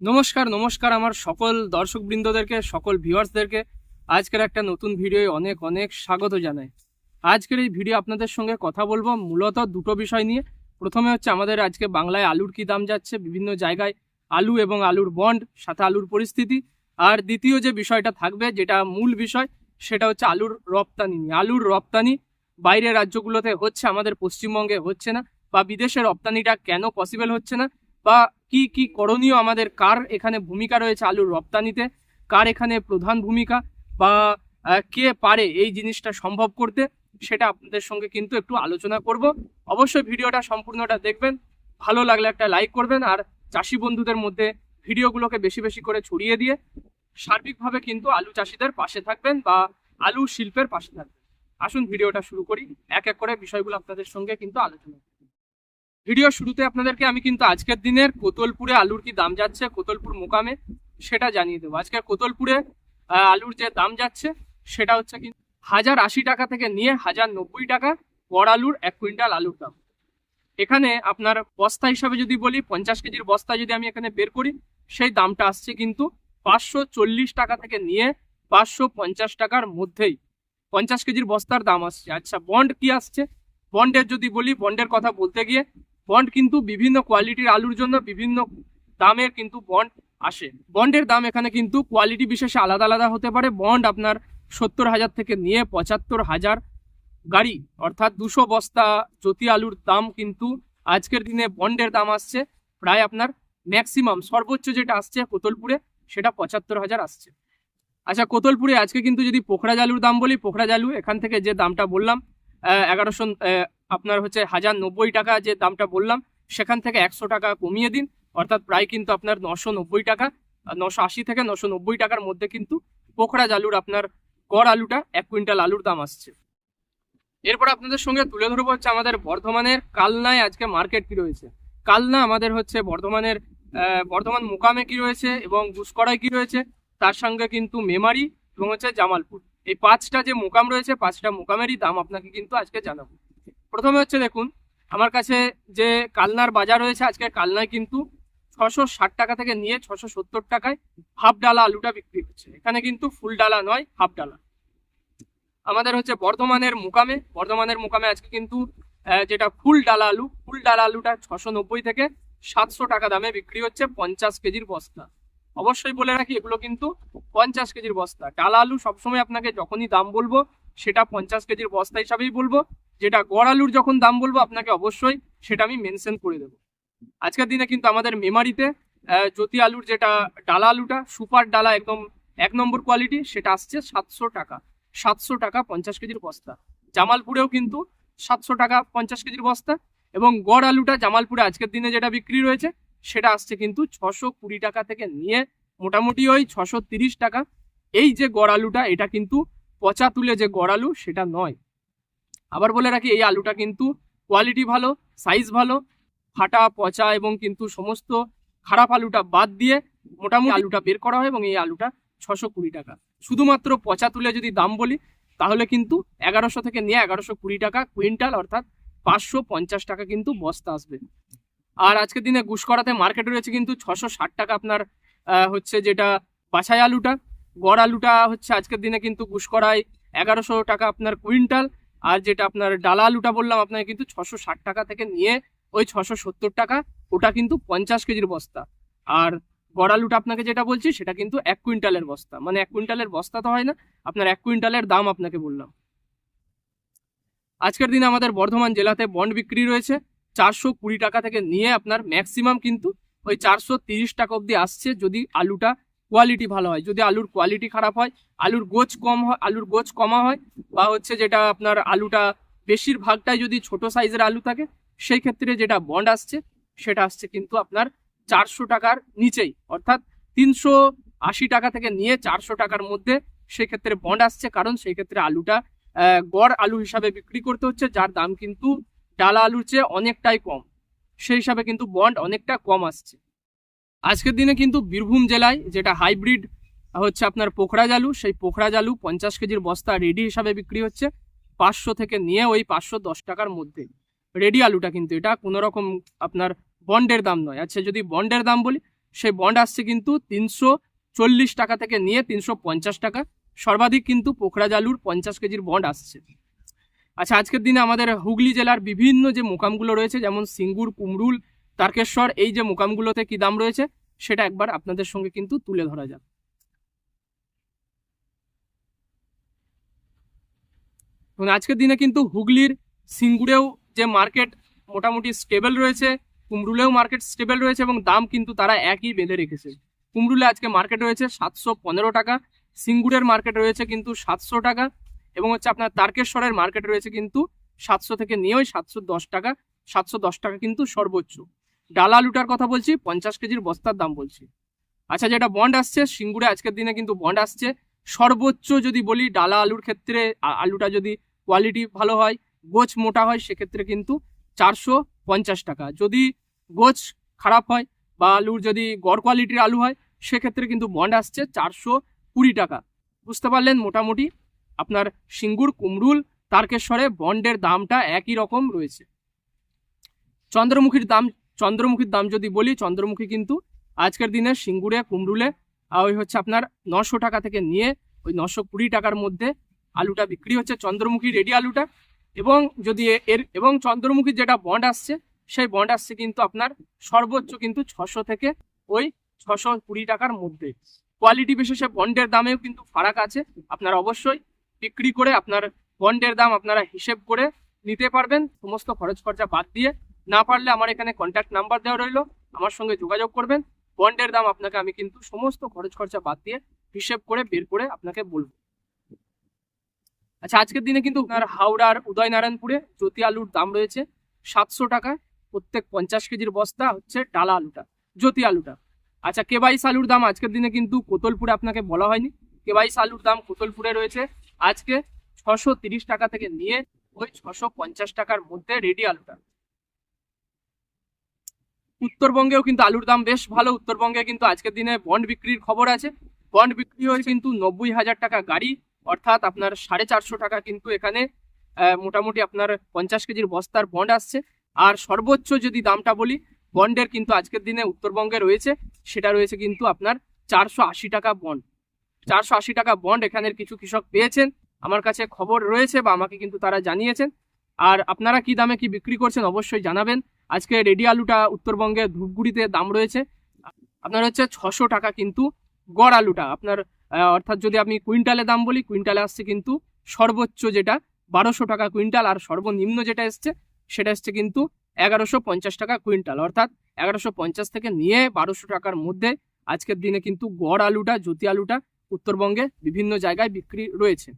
নমস্কার নমস্কার আমার সকল দর্শকবৃন্দদেরকে, সকল ভিউয়ার্সদেরকে। আজকের একটা নতুন ভিডিওয়ে অনেক অনেক স্বাগত জানাই। আজকের এই ভিডিও আপনাদের সঙ্গে কথা বলব মূলত দুটো বিষয় নিয়ে। প্রথমে হচ্ছে আমাদের আজকে বাংলায় আলুর কি দাম যাচ্ছে, বিভিন্ন জায়গায় আলু এবং আলুর বন্ড, সাথে আলুর পরিস্থিতি। আর দ্বিতীয় যে বিষয়টা থাকবে, যেটা মূল বিষয়, সেটা হচ্ছে আলুর রপ্তানি নিয়ে। আলুর রপ্তানি বাইরের রাজ্যগুলোতে হচ্ছে, আমাদের পশ্চিমবঙ্গে হচ্ছে না, বা বিদেশে রপ্তানিটা কেন পসিবল হচ্ছে না, বা কি কি করণীয় আমাদের? কার এখানে ভূমিকা রয়েছে আলুর রপ্তানিতে? কার এখানে প্রধান ভূমিকা? বা কে পারে এই জিনিসটা সম্ভব করতে? সেটা আপনাদের সঙ্গে কিন্তু একটু আলোচনা করব। অবশ্যই ভিডিওটা সম্পূর্ণটা দেখবেন। ভালো লাগলে একটা লাইক করবেন আর চাষি বন্ধুদের মধ্যে ভিডিওগুলোকে বেশি বেশি করে ছড়িয়ে দিয়ে সার্বিকভাবে কিন্তু আলু চাষিদের পাশে থাকবেন বা আলু শিল্পের পাশে থাকবেন। আসুন ভিডিওটা শুরু করি। এক এক করে বিষয়গুলো আপনাদের সঙ্গে কিন্তু আলোচনা। ভিডিও শুরুতে আপনাদেরকে আমি কিন্তু আজকের দিনের কোতলপুরে আলুর কি দাম যাচ্ছে, কোতলপুর মোকামে সেটা জানিয়ে দেবো। আজকের কোতলপুরে আলুর যে দাম যাচ্ছে সেটা হচ্ছে কিন্তু হাজার আশি টাকা থেকে নিয়ে হাজার নব্বই টাকা গড় আলুর এক কুইন্টাল আলুর দাম। এখানে আপনার বস্তা হিসাবে যদি বলি, পঞ্চাশ কেজির বস্তা যদি আমি এখানে বের করি, সেই দামটা আসছে কিন্তু পাঁচশো চল্লিশ টাকা থেকে নিয়ে পাঁচশো পঞ্চাশ টাকার মধ্যেই। পঞ্চাশ কেজির বস্তার দাম আসছে। আচ্ছা বন্ড কি আসছে? বন্ডের যদি বলি, বন্ডের কথা বলতে গিয়ে বন্ড কিন্তু বিভিন্ন কোয়ালিটির আলুর জন্য বিভিন্ন দামের কিন্তু বন্ড আসে। বন্ডের দাম এখানে কিন্তু কোয়ালিটি বিশেষে আলাদা আলাদা হতে পারে। বন্ড আপনার সত্তর হাজার থেকে নিয়ে পঁচাত্তর হাজার গাড়ি, অর্থাৎ দুশো বস্তা জ্যোতি আলুর দাম কিন্তু আজকের দিনে বন্ডের দাম আসছে। প্রায় আপনার ম্যাক্সিমাম সর্বোচ্চ যেটা আসছে কোতলপুরে, সেটা পঁচাত্তর হাজার আসছে। আচ্ছা কোতলপুরে আজকে কিন্তু যদি পোখরা জালুর দাম বলি পোখরা জালু এখান থেকে যে দামটা বললাম এগারোশো আপনার হচ্ছে হাজার নব্বই টাকা যে দামটা বললাম, সেখান থেকে একশো টাকা কমিয়ে দিন। অর্থাৎ প্রায় কিন্তু আপনার নশো নব্বই টাকা, নশো আশি থেকে নশো নব্বই টাকার মধ্যে কিন্তু পোখরা জালুর আপনার গড় আলুটা, এক কুইন্টাল আলুর দাম আসছে। এরপর আপনাদের সঙ্গে তুলে ধরবো হচ্ছে আমাদের বর্ধমানের কালনায় আজকে মার্কেট কি রয়েছে। কালনা আমাদের হচ্ছে বর্ধমানের বর্ধমান মোকামে কি রয়েছে এবং গুসকরায় কি রয়েছে, তার সঙ্গে কিন্তু মেমারি এবং হচ্ছে জামালপুর। এই পাঁচটা যে মোকাম রয়েছে, পাঁচটা মোকামেরই দাম আপনাকে কিন্তু আজকে জানাব। প্রথমে হচ্ছে দেখুন, আমার কাছে যে কালনার বাজার রয়েছে আজকে কালনায় কিন্তু ছশো ষাট টাকা থেকে নিয়ে ছশো সত্তর টাকায় হাফ ডালা আলুটা বিক্রি হচ্ছে। এখানে কিন্তু ফুল ডালা নয় হাফ ডালা আমাদের হচ্ছে বর্ধমানের মুকামে বর্ধমানের মুকামে আজকে কিন্তু যেটা ফুল ডালা আলু ফুল ডালা আলুটা ছশো নব্বই থেকে সাতশো টাকা দামে বিক্রি হচ্ছে পঞ্চাশ কেজির বস্তা। অবশ্যই বলে রাখি, এগুলো কিন্তু পঞ্চাশ কেজির বস্তা। ডালা আলু সবসময় আপনাকে যখনই দাম বলব, সেটা পঞ্চাশ কেজির বস্তা হিসাবেই বলব। যেটা গড় আলুর যখন দাম বলব, আপনাকে অবশ্যই সেটা আমি মেনশন করে দেবো। আজকের দিনে কিন্তু আমাদের মেমারিতে জ্যোতি আলুর যেটা ডালা আলুটা, সুপার ডালা একদম এক নম্বর কোয়ালিটি সেটা আসছে সাতশো টাকা। সাতশো টাকা পঞ্চাশ কেজির বস্তা। জামালপুরেও কিন্তু সাতশো টাকা পঞ্চাশ কেজির বস্তা এবং গড় আলুটা জামালপুরে আজকের দিনে যেটা বিক্রি রয়েছে, সেটা আসছে কিন্তু ছশো কুড়ি টাকা থেকে নিয়ে মোটামুটি ওই ছশো তিরিশ টাকা। এই যে গড় আলুটা, এটা কিন্তু পচা তুলে যে গড় আলু, সেটা নয়। আবার বলে রাখি, এই আলুটা কিন্তু কোয়ালিটি ভালো সাইজ ভালো, ফাটা, পচা এবং কিন্তু সমস্ত খারাপ আলুটা বাদ দিয়ে মোটামুটি আলুটা বের করা হয় এবং এই আলুটা ছশো কুড়ি টাকা। শুধুমাত্র পচা তুলে যদি দাম বলি, তাহলে কিন্তু এগারোশো থেকে নিয়ে এগারোশো কুড়ি টাকা কুইন্টাল অর্থাৎ পাঁচশো পঞ্চাশ টাকা কিন্তু বস্তা আসবে। আর আজকের দিনে গুসকরাতে মার্কেট রয়েছে কিন্তু ছশো ষাট টাকা আপনার হচ্ছে যেটা বাছাই আলুটা। গড় আলুটা হচ্ছে আজকের দিনে কিন্তু গুসকরায় এগারোশো টাকা আপনার কুইন্টাল। আর যেটা আপনার ডালা আলুটা বললাম, আপনাকে কিন্তু ছশো ষাট টাকা থেকে নিয়ে ওই ছশো সত্তর টাকা, ওটা কিন্তু পঞ্চাশ কেজির বস্তা। আর গড় আলুটা আপনাকে যেটা বলছি, সেটা কিন্তু এক কুইন্টালের বস্তা। মানে এক কুইন্টালের বস্তা তো হয় না, আপনার এক কুইন্টালের দাম আপনাকে বললাম। আজকের দিনে আমাদের বর্ধমান জেলাতে বন্ড বিক্রি রয়েছে, চারশো কুড়ি টাকা থেকে নিয়ে আপনার ম্যাক্সিমাম কিন্তু ওই চারশো তিরিশ টাকা অবধি আসছে যদি আলুটা কোয়ালিটি ভালো হয়। যদি আলুর কোয়ালিটি খারাপ হয়, আলুর গোছ কম হয়, আলুর গোছ কমা হয়, বা হচ্ছে যেটা আপনার আলুটা বেশিরভাগটাই যদি ছোট সাইজের আলু থাকে, সেই ক্ষেত্রে যেটা বন্ড আসছে, সেটা আসছে কিন্তু আপনার চারশো টাকার নিচেই। অর্থাৎ তিনশো আশি টাকা থেকে নিয়ে চারশো টাকার মধ্যে সেক্ষেত্রে বন্ড আসছে, কারণ সেই ক্ষেত্রে আলুটা গড় আলু হিসাবে বিক্রি করতে হচ্ছে, যার দাম কিন্তু ডালা আলুর চেয়ে অনেকটাই কম। সেই হিসাবে কিন্তু বন্ড অনেকটা কম আসছে। আজকের দিনে কিন্তু বীরভূম জেলায় যেটা হাইব্রিড, হচ্ছে আপনার পোখরা জালু, সেই পোখরা জালু পঞ্চাশ কেজির বস্তা রেডি হিসাবে বিক্রি হচ্ছে। পাঁচশো থেকে নিয়ে ওই পাঁচশো দশ টাকার মধ্যে। রেডি আলুটা কিন্তু এটা কোনো রকম আপনার বন্ডের দাম নয়। আচ্ছা যদি বন্ডের দাম বলি, সেই বন্ড আসছে কিন্তু তিনশো চল্লিশ টাকা থেকে নিয়ে তিনশো পঞ্চাশ টাকা। সর্বাধিক কিন্তু পোখরাজ আলুর পঞ্চাশ কেজির বন্ড আসছে। আচ্ছা আজকের দিনে আমাদের হুগলি জেলার বিভিন্ন যে মোকামগুলো রয়েছে, যেমন সিঙ্গুর কুমরুল তারকেশ্বর, এই যে মোকামগুলোতে কি দাম রয়েছে, সেটা একবার আপনাদের সঙ্গে কিন্তু তুলে ধরা যাক। এবং আজকের দিনে কিন্তু হুগলির সিঙ্গুরেও যে মার্কেট মোটামুটি স্টেবল রয়েছে কুমরুলেও মার্কেট স্টেবল রয়েছে এবং দাম কিন্তু তারা একই বেঁধে রেখেছে। কুমরুলে আজকে মার্কেট রয়েছে সাতশো পনেরো টাকা, সিঙ্গুরের মার্কেট রয়েছে কিন্তু সাতশো টাকা এবং হচ্ছে আপনার তারকেশ্বরের মার্কেট রয়েছে কিন্তু সাতশো থেকে নিয়েও সাতশো দশ টাকা, সাতশো দশ টাকা কিন্তু সর্বোচ্চ। ডালা আলুটার কথা বলছি, পঞ্চাশ কেজির বস্তার দাম বলছি। আচ্ছা যেটা বন্ড আসছে, সিঙ্গুরে আজকের দিনে কিন্তু বন্ড আসছে। সর্বোচ্চ যদি বলি, ডালা আলুর ক্ষেত্রে আলুটা যদি কোয়ালিটি ভালো হয়, গোছ মোটা হয়, সেক্ষেত্রে কিন্তু চারশো পঞ্চাশ টাকা। যদি গোছ খারাপ হয় বা আলুর যদি গড় কোয়ালিটির আলু হয়, সেক্ষেত্রে কিন্তু বন্ড আসছে চারশো কুড়ি টাকা। বুঝতে পারলেন? মোটামুটি আপনার সিঙ্গুর কুমরুল তারকেশ্বরে বন্ডের দামটা একই রকম রয়েছে। চন্দ্রমুখীর দাম চন্দ্রমুখীর দাম যদি বলি, চন্দ্রমুখী কিন্তু আজকের দিনে সিঙ্গুরে কুমরুলে ওই হচ্ছে আপনার নশো টাকা থেকে নিয়ে ওই নশো কুড়ি টাকার মধ্যে আলুটা বিক্রি হচ্ছে, চন্দ্রমুখী রেডি আলুটা। এবং যদি এর এবং চন্দ্রমুখীর যেটা বন্ড আসছে, সেই বন্ড আসছে কিন্তু আপনার সর্বোচ্চ কিন্তু ছশো থেকে ওই ছশো কুড়ি টাকার মধ্যে। কোয়ালিটি বিশেষে বন্ডের দামেও কিন্তু ফারাক আছে। আপনারা অবশ্যই বিক্রি করে আপনার বন্ডের দাম আপনারা হিসেব করে নিতে পারবেন। সমস্ত খরচ খরচা বাদ দিয়ে না পারলে আমার এখানে কন্ট্যাক্ট নাম্বার দেওয়া রইল, আমার সঙ্গে যোগাযোগ করবেন। বন্ডের দাম আপনাকে আমি কিন্তু সমস্ত খরচ খরচা বাদ দিয়ে হিসেব করে বের করে আপনাকে বলব। আচ্ছা আজকের দিনে কিন্তু আপনার হাওড়ার উদয়নারায়ণপুরে জ্যোতি আলুর দাম রয়েছে সাতশো টাকা প্রত্যেক পঞ্চাশ কেজির বস্তা হচ্ছে ডালা আলুটা জ্যোতি আলুটা আচ্ছা কেবাইশ আলুর দাম আজকের দিনে কিন্তু কোতলপুরে আপনাকে বলা হয়নি। কেবাইশ আলুর দাম কোতলপুরে রয়েছে আজকে ছশো টাকা থেকে নিয়ে ওই ছশো টাকার মধ্যে রেডি আলুটা। উত্তরবঙ্গেও কিন্তু আলুর দাম বেশ ভালো। উত্তরবঙ্গে কিন্তু আজকের দিনে বন্ড বিক্রির খবর আছে। বন্ড বিক্রি হয়ে কিন্তু নব্বই হাজার টাকা গাড়ি, অর্থাৎ আপনার সাড়ে চারশো টাকা কিন্তু এখানে মোটামুটি আপনার পঞ্চাশ কেজির বস্তার বন্ড আসছে। আর সর্বোচ্চ যদি দামটা বলি, বন্ডের কিন্তু আজকের দিনে উত্তরবঙ্গে রয়েছে। সেটা রয়েছে কিন্তু আপনার চারশো আশি টাকা বন্ড। চারশো আশি টাকা বন্ড এখানের কিছু কৃষক পেয়েছেন। আমার কাছে খবর রয়েছে বা আমাকে কিন্তু তারা জানিয়েছেন। আর আপনারা কি দামে কি বিক্রি করছেন অবশ্যই জানাবেন। আজকে রেডি আলুটা উত্তরবঙ্গে ধূপগুড়িতে দাম রয়েছে। আপনার হচ্ছে ছশো টাকা কিন্তু গড় আলুটা। আপনার অর্থাৎ যদি আপনি কুইন্টালে দাম বলি, কুইন্টালে আসছে কিন্তু সর্বোচ্চ যেটা বারোশো টাকা কুইন্টাল আর সর্বনিম্ন যেটা এসছে সেটা এসছে কিন্তু এগারোশো পঞ্চাশ টাকা কুইন্টাল। অর্থাৎ এগারোশো পঞ্চাশ থেকে নিয়ে বারোশো টাকার মধ্যে আজকের দিনে কিন্তু গড় আলুটা, জ্যোতি আলুটা উত্তরবঙ্গে বিভিন্ন জায়গায় বিক্রি রয়েছে।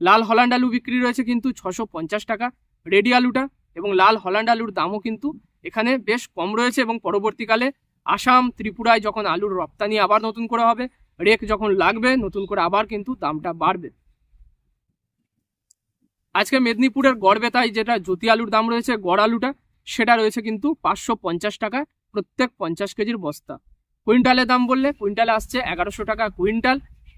লাল হল্যান্ড আলু বিক্রি রয়েছে কিন্তু ছশো পঞ্চাশ টাকা। রেডি আলুটা এবং লাল হল্যান্ড আলুর দামও কিন্তু এখানে বেশ কম রয়েছে এবং পরবর্তীকালে আসাম, ত্রিপুরায় যখন আলুর রপ্তানি আবার নতুন করে হবে, রেক যখন লাগবে, নতুন করে আবার কিন্তু দামটা বাড়বে। আজকে মেদিনীপুরের গড়বেতায় যেটা জ্যোতি আলুর দাম রয়েছে, গড় আলুটা, সেটা রয়েছে কিন্তু পাঁচশো পঞ্চাশ টাকা, প্রত্যেক পঞ্চাশ কেজির বস্তা। কুইন্টালের দাম বললে কুইন্টালে আসছে এগারোশো টাকা কুইন্টাল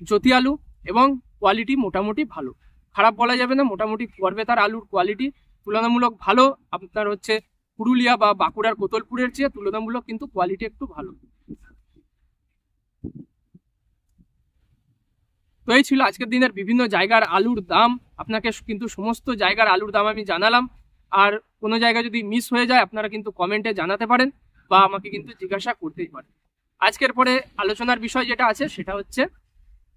জ্যোতি আলু এবং কোয়ালিটি মোটামুটি ভালো। খারাপ বলা যাবে না, মোটামুটি গড়বেতার আলুর কোয়ালিটি তুলনামূলক ভালো। আপনার হচ্ছে পুরুলিয়া বা বাঁকুড়ার কোতলপুরের চেয়ে তুলনামূলক কিন্তু কোয়ালিটি একটু ভালো। তো এই ছিল আজকের দিনের বিভিন্ন জায়গার আলুর দাম। আপনাকে কিন্তু সমস্ত জায়গার আলুর দাম আমি জানালাম। আর কোনো জায়গায় যদি মিস হয়ে যায়, আপনারা কিন্তু কমেন্টে জানাতে পারেন বা আমাকে কিন্তু জিজ্ঞাসা করতেই পারেন। আজকের পরে আলোচনার বিষয় যেটা আছে, সেটা হচ্ছে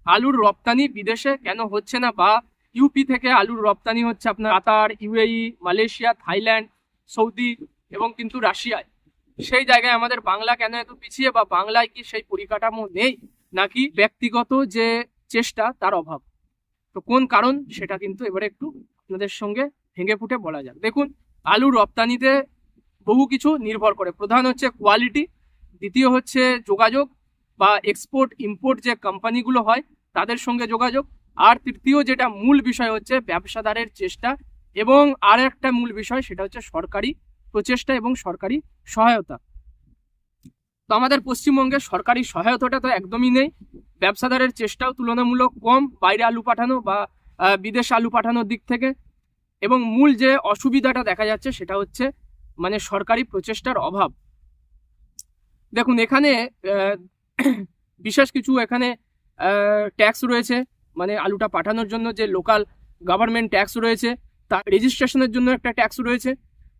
আলুর রপ্তানি বিদেশে কেন হচ্ছে না বা ইউপি থেকে আলুর রপ্তানি হচ্ছে আপনার Qatar, UAE, Malaysia, Thailand, Saudi এবং কিন্তু রাশিয়ায়। সেই জায়গায় আমাদের বাংলা কেন এত পিছিয়ে বা বাংলায় কি সেই পরিকাঠামো নেই, নাকি ব্যক্তিগত যে চেষ্টা তার অভাব? তো কোন কারণ সেটা কিন্তু এবারে একটু আপনাদের সঙ্গে ভেঙে ফুটে বলা যাক। দেখুন আলু রপ্তানিতে বহু কিছু নির্ভর করে। প্রধান হচ্ছে কোয়ালিটি, দ্বিতীয় হচ্ছে যোগাযোগ বা এক্সপোর্ট ইম্পোর্ট যে কোম্পানিগুলো হয়, তাদের সঙ্গে যোগাযোগ। আর তৃতীয় যেটা মূল বিষয় হচ্ছে ব্যবসাদারের চেষ্টা এবং আর একটা মূল বিষয় সেটা হচ্ছে সরকারি প্রচেষ্টা এবং সরকারি সহায়তা। তো আমাদের পশ্চিমবঙ্গে সরকারি সহায়তাটা তো একদমই নেই। ব্যবসাদারের চেষ্টাও তুলনামূলক কম, বাইরে আলু পাঠানো বা বিদেশে আলু পাঠানোর দিক থেকে। এবং মূল যে অসুবিধাটা দেখা যাচ্ছে সেটা হচ্ছে মানে সরকারি প্রচেষ্টার অভাব। দেখুন, এখানে বিশেষ কিছু এখানে ট্যাক্স রয়েছে। মানে আলুটা পাঠানোর জন্য যে লোকাল গভর্নমেন্ট ট্যাক্স রয়েছে, তার রেজিস্ট্রেশনের জন্য একটা ট্যাক্স রয়েছে,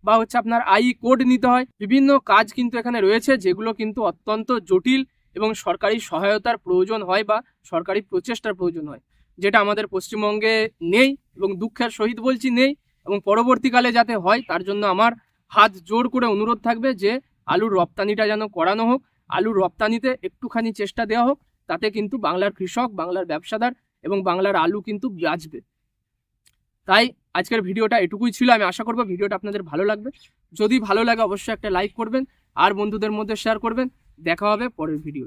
বা হচ্ছে আপনার আই কোড নিতে হয়। বিভিন্ন কাজ কিন্তু এখানে রয়েছে, যেগুলো কিন্তু অত্যন্ত জটিল এবং সরকারি সহায়তার প্রয়োজন হয় বা সরকারি প্রচেষ্টার প্রয়োজন হয়। যেটা আমাদের পশ্চিমবঙ্গে নেই এবং দুঃখের সহিত বলছি নেই এবং পরবর্তীকালে যাতে হয়, তার জন্য আমার হাত জোর করে অনুরোধ থাকবে যে আলুর রপ্তানিটা যেন করানো হোক, আলুর রপ্তানিতে একটুখানি চেষ্টা দেওয়া হোক, তাতে কিন্তু বাংলার কৃষক, বাংলার ব্যবসাদার এবং বাংলার আলু কিন্তু বাঁচবে। তাই আজকের ভিডিওটা এটুকুই ছিল। আমি আশা করব ভিডিওটা আপনাদের ভালো লাগবে। যদি ভালো লাগে অবশ্যই একটা লাইক করবেন, আর বন্ধুদের মধ্যে শেয়ার করবেন। দেখা হবে পরের ভিডিও